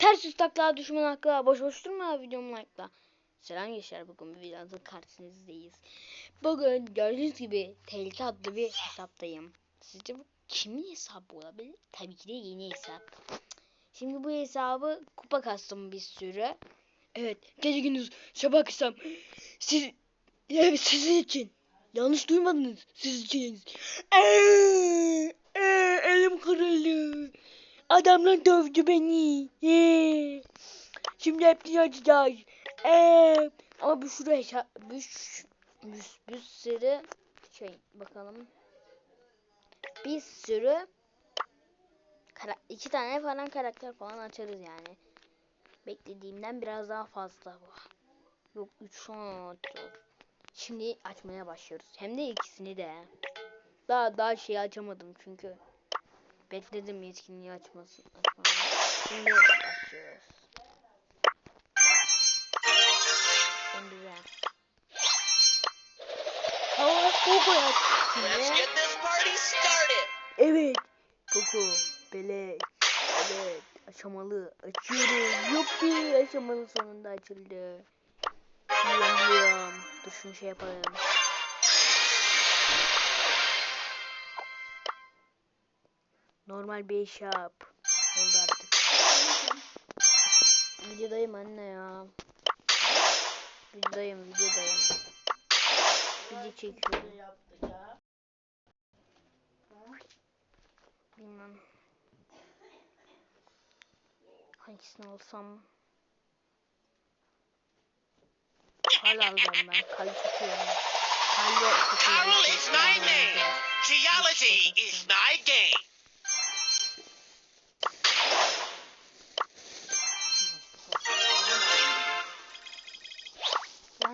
Ters yüz takla düşman hakla. Boş boş durma videomu like'la. Selam gençler bugün bir videonun karşınızdayız. Bugün gördüğünüz gibi tehlike adlı bir hesaptayım. Sizce bu kimin hesabı olabilir? Tabii ki de yeni hesap. Şimdi bu hesabı kupa kastım bir sürü. Evet gece gündüz sabah kısam. Siz evet sizin için. Yanlış duymadınız. Siz için. Eee, eee, elim kırıldı. Adamlar dövdü beni. Eee. Şimdi hepsini açacağız. Eee. Ama bu şuraya hesap. Bir, bir, bir sürü şey bakalım. Bir sürü kara- iki tane falan karakter falan açarız yani. Beklediğimden biraz daha fazla bu. Yok 3 oldu. Şimdi açmaya başlıyoruz. Hem de ikisini de. Daha daha şey açamadım çünkü. Bekledim yetkinliği açmasın. Şimdi açıyoruz. Şimdi de. Hava party started. Evet. Gogo. Belek. Evet. Aşamalı. Açıyorum. Yuppi. Aşamalı sonunda açıldı. Biliyorum. Dur şunu şey yapalım. Normal bir iş yap. Oldu artık. Videodayım anne ya. Videodayım videodayım. Video çekiyorum. Bilmem. Hangisini alsam? Kal alacağım ben. Kal tutuyorum. Kal ve Carol is my name. Geology is my game.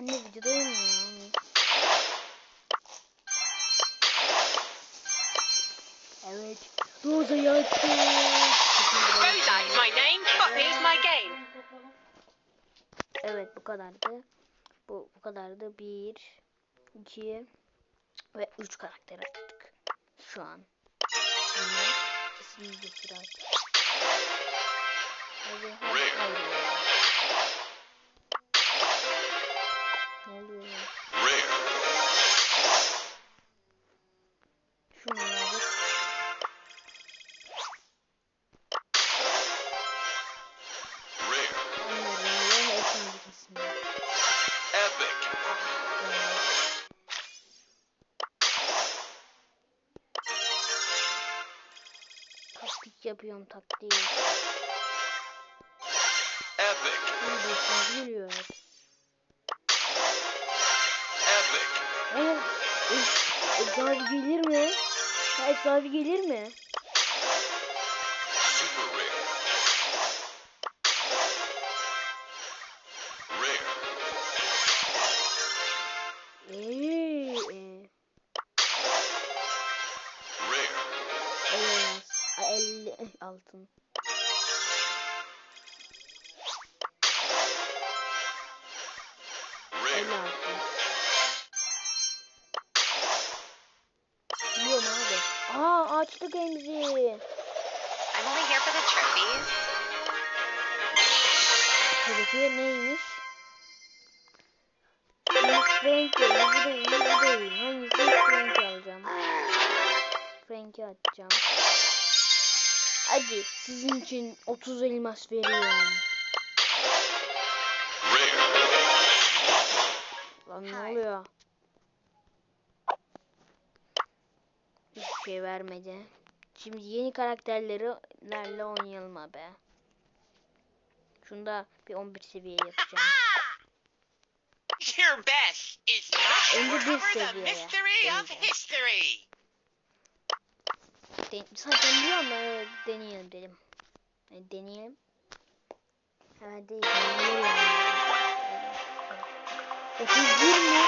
De videodayım ya. Evet. Roza'yı açtık. Rosa is my name, Poppy is my game. Evet bu kadardı. Bu, bu kadardı. Bir, iki ve üç karakter attık. Şu an. Şimdi kesinlikle biraz. Hadi, hadi, hadi. Yapıyorum taktik. Epic. Diyorsunuz geliyor. Epic. Ama efsanevi gelir mi? Ha, efsanevi gelir mi? Altın. 50 altın. Biliyorum abi. Aa açtık emzi. I'm only here for the trophies. Hedefi neymiş? Frank değil, bu değil, bu değil. Hangisi Frank alacağım? Frank'i atacağım. Hadi sizin için 30 elmas veriyorum. Lan ne oluyor? Hiçbir şey vermedi. Şimdi yeni karakterlerle oynayalım abi. Şunda bir 11 seviye yapacağım. Your best is not cover the mystery of history. Den zaten ben öyle deneyelim dedim. Yani deneyelim. Hemen değil. Deneyelim. Otuz bir mi?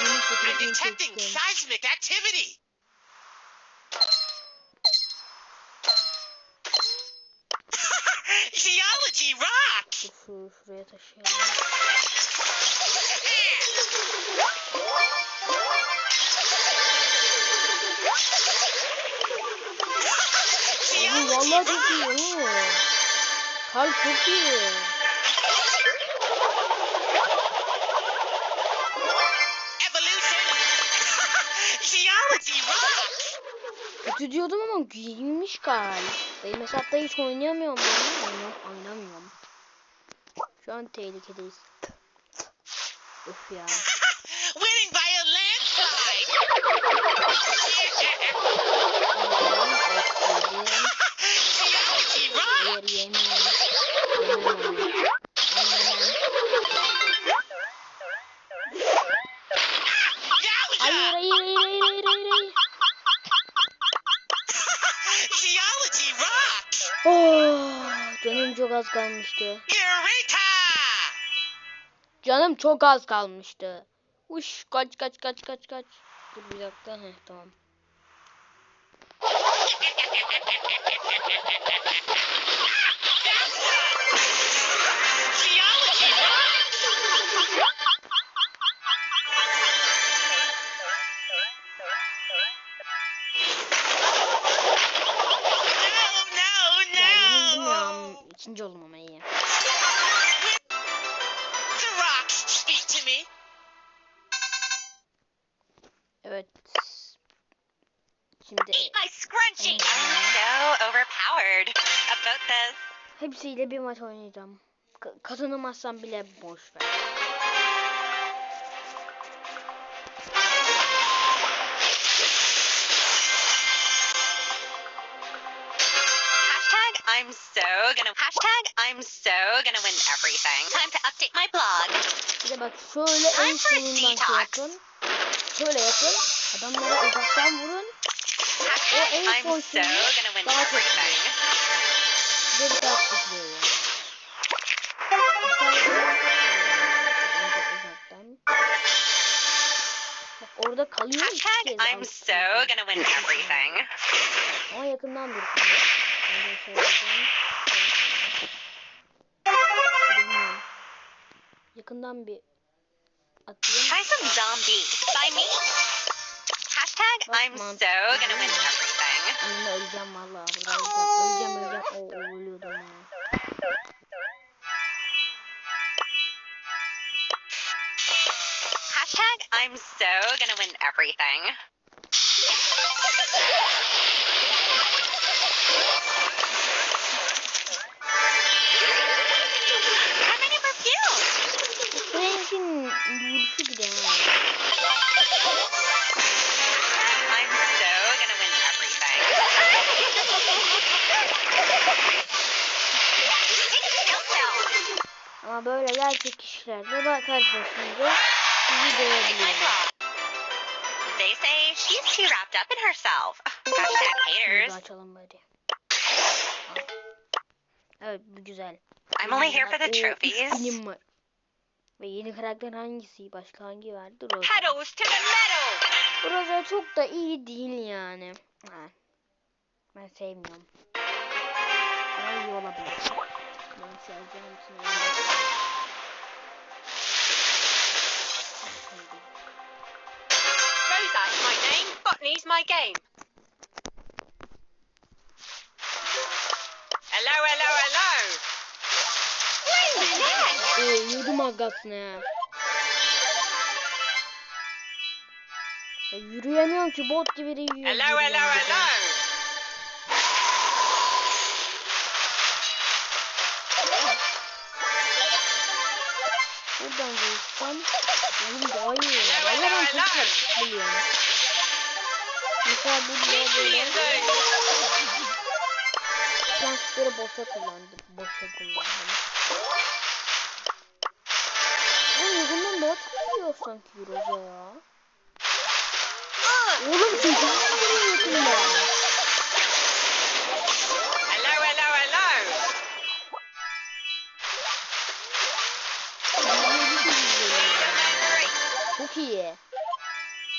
I'm detecting seismic activity. Geology rocks. Şuraya taşıyalım. Vallahi çok iyi. oğlum. Karl çok iyi. Kötü diyordum ama iyiymiş Karl. Benim hesapta hiç oynayamıyorum ben. Oynam oynamıyorum. Şu an tehlikedeyiz. Öf ya. Winning by a landslide. Hayır hayır hayır hayır hayır hayır. hayır. Geology rocks. Oh, canım çok az kalmıştı. Eureka. Canım çok az kalmıştı. Uş kaç kaç kaç kaç kaç. Dur bir dakika. Heh, tamam. İkinci oldum ama iyi. Evet. Şimdi hepsiyle bir maç oynayacağım. Ka- kazanamazsam bile boş ver. I'm so gonna hashtag I'm so gonna win everything. Time to update my blog. Bir de bak şöyle Time for a sonundan şey detox. yapın. Şöyle yapın. Adamlara uzaktan vurun. Hashtag en I'm so gonna win daha çok everything. Size bir taktik veriyorum. Uzaktan. Orada kalıyor. Hashtag I'm so gonna win everything. Ama yakından dur. Şöyle söyleyeceğim. Bilmiyorum. Yakından bir atayım. Try some zombie. By me. Hashtag Bak I'm so gonna win everything. Annemle öleceğim valla. Öleceğim. Öleceğim. Oo, oo, ölüyordum ya. Hashtag I'm so gonna win everything. Kişilerle bak karşılaşınca sizi. They say she's too wrapped up in herself. Hashtag haters. açalım. Evet bu güzel. I'm only here for the üç trophies. var. Ve yeni karakter hangisi? Başka hangi vardı? Rosa. Pedals to the metal. Rosa çok da iyi değil yani. Ha. Ben sevmiyorum. Ama iyi olabilir. Ben seveceğim için Botany's my game. Hello, hello, hello. Wait a minute. Oo, yudum agasını. Ya yürüyemiyorum ki bot gibi de yürüyorum. Hello, hello, hello. Buradan vursam benim daha iyi. Valla ben çok biliyorum. Mesela burada Meet me böyle in those. transferi boşa kullandım. Boşa kullandım. Oğlum yakından daha çok vuruyor sanki Roza ya. Oğlum sen çok vuruyorsun yakından. Hello, hello, hello. Çok iyi.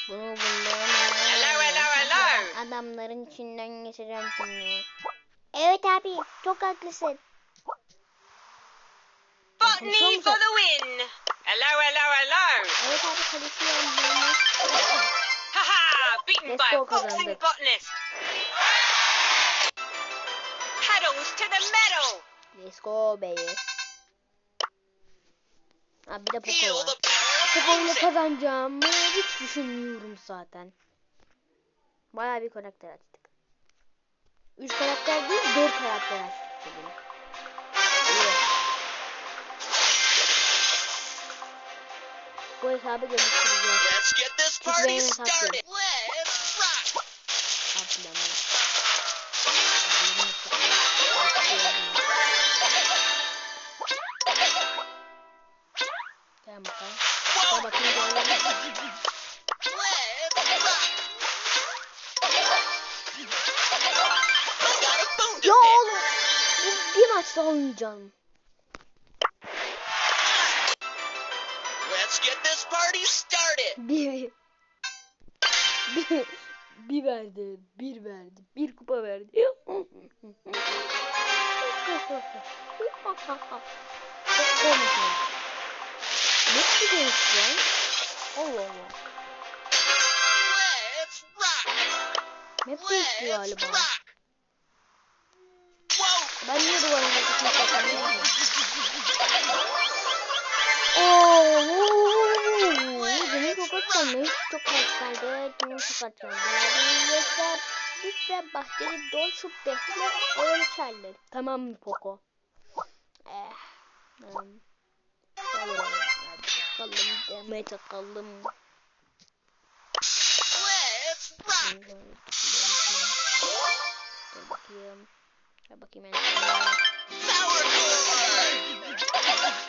Bunu bundan Hello, hello, hello. Adamların içinden geçeceğim şimdi. Evet abi çok haklısın. Botany for the win. Hello, hello, hello. Evet abi kalesi yandı. Haha, beaten by a boxing botanist. goes to the meadow. Let's go baby. Ha bir de Poco var. the power of Poco ile music. kazanacağımı hiç düşünmüyorum zaten. Bayağı bir karakter açtık. 3 karakter değil 4 karakter açtık bugün. İyi. Bu hesabı geliştireceğiz. Let's get this party started. Let's rock. Ablamı. Gel bakalım. Gel Whoa. Bir, bir maç daha oynayacağım. Let's get this party started. Bir. Bir. Bir verdi. Bir verdi. Bir kupa verdi. Ne bir değişti lan? Allah Allah. Let's rock. Map değişti galiba. rock. Ben niye duvarın arkasına saklanıyorum? Ooo, benim çok açlanmış, çok açlandı, benim çok açlandı. Yeter, lütfen bahçeli dol şu bekle, öyle çarlar. Tamam mı Poco? Eh. Hadi bakalım, demeye takalım. Let's rock. Dur bakayım. Dur bakayım en sonuna. Power chord.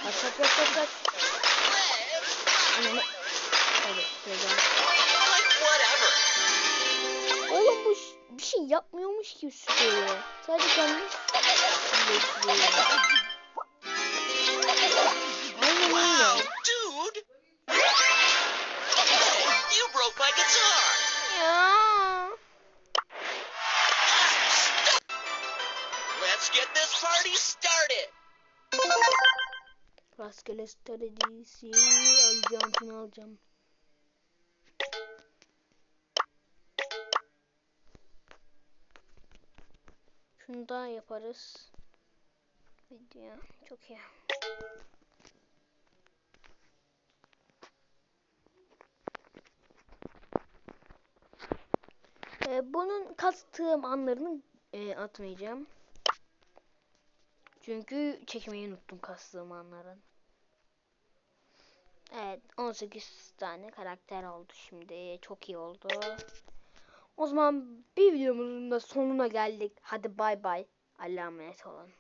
Kaç kaç kaç kaç kaç. Let's rock. Ananı. Evet, güzel. Like whatever. Oğlum bu ş- bir şey yapmıyormuş ki üstüne. Sadece kendini değiştiriyor. Aynen Wow, öyle. dude. Hey, you broke my guitar. Ya. Let's get this party started. Rastgele stratejisi alacağım şunu alacağım. Şunu da yaparız. Video çok iyi. Ee, bunun kastığım anlarını e, atmayacağım. Çünkü çekmeyi unuttum kastığım anların. Evet 18 tane karakter oldu şimdi. Çok iyi oldu. O zaman bir videomuzun da sonuna geldik. Hadi bay bay. Allah'a emanet olun.